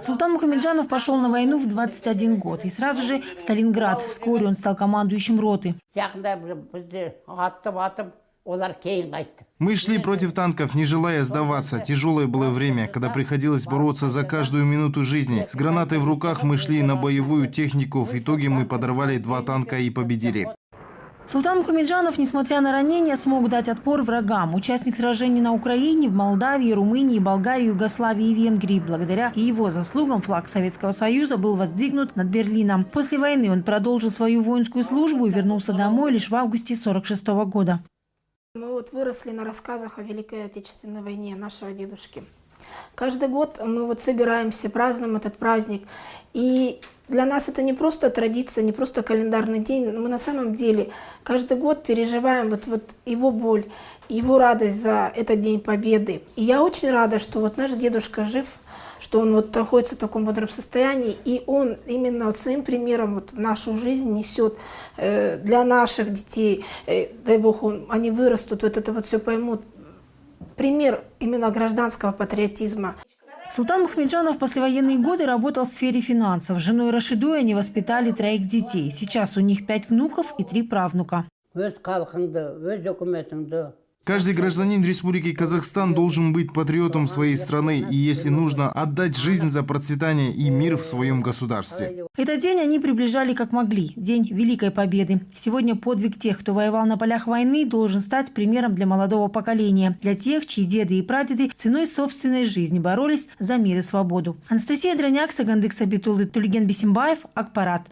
Султан Мухамеджанов пошел на войну в 21 год и сразу же в Сталинград. Вскоре он стал командующим роты. жақында бір бізді аттып атып олар кейін қайтты Мы шли против танков, не желая сдаваться. Тяжелое было время, когда приходилось бороться за каждую минуту жизни. С гранатой в руках мы шли на боевую технику. В итоге мы подорвали два танка и победили. Султан Мухамеджанов, несмотря на ранения, смог дать отпор врагам. Участник сражений на Украине, в Молдавии, Румынии, Болгарии, Югославии и Венгрии. Благодаря его заслугам флаг Советского Союза был воздвигнут над Берлином. После войны он продолжил свою воинскую службу и вернулся домой лишь в августе 1946 года. Мы вот выросли на рассказах о Великой Отечественной войне нашего дедушки. Каждый год мы вот собираемся, празднуем этот праздник. И для нас это не просто традиция, не просто календарный день. Мы на самом деле каждый год переживаем вот, вот его боль, его радость за этот День Победы. И я очень рада, что вот наш дедушка жив, что он вот находится в таком бодром состоянии, и он именно своим примером вот нашу жизнь несет э, для наших детей, э, дай бог, он- они вырастут, вот это вот все поймут. Пример именно гражданского патриотизма. Султан Мухамеджанов в послевоенные годы работал в сфере финансов. С женой Рашидой они воспитали троих детей. Сейчас у них пять внуков и три правнука. өз халқыңды өз үкіметіңді Каждый гражданин Республики Казахстан должен быть патриотом своей страны и, если нужно, отдать жизнь за процветание и мир в своем государстве. Этот день они приближали как могли. День Великой Победы. Сегодня подвиг тех, кто воевал на полях войны, должен стать примером для молодого поколения. Для тех, чьи деды и прадеды ценой собственной жизни боролись за мир и свободу. Анастасия Дроняк, Сагандык Сабитулы, Тульген Бисимбаев, Акпарат.